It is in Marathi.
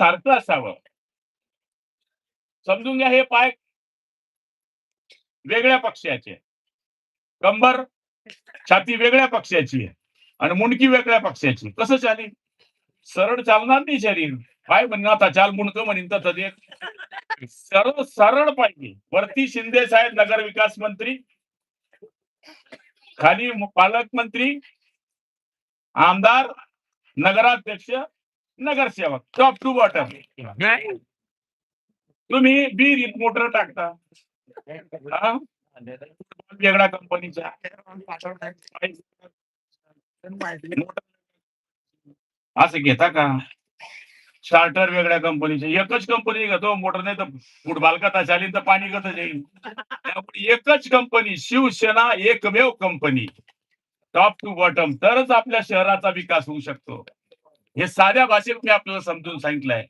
सारखं असावं. समजून घ्या हे पाय. वेगळ्या पक्षाचे. कंबर छाती वेगळ्या पक्षाची आहे. आणि मुंडकी वेगळ्या पक्षाची कसं चालेल? सरळ चालणार नाही शरीर. काय म्हणणार आता चाल मुंडकं म्हणीन तर ते सरळ सरळ पाहिजे. वरती शिंदे साहेब नगर विकास मंत्री. खाली पालकमंत्री. आमदार नगराध्यक्ष. नगरसेवक टॉप टू बॉटम तुम्ही बी मोटर टाकता. हा? वेगळ्या कंपनीचा असं घेता का? स्टार्टर वेगळ्या कंपनीचे एकच कंपनी घेतो मोटर नाही तर फुटबॉल कथा चालीन तर पाणी कथा जाईल. त्यामुळे एकच कंपनी शिवसेना एकमेव कंपनी टॉप टू बॉटम तरच आपल्या शहराचा विकास होऊ शकतो. हे साध्या भाषेत मी आपल्याला समजून सांगितलंय.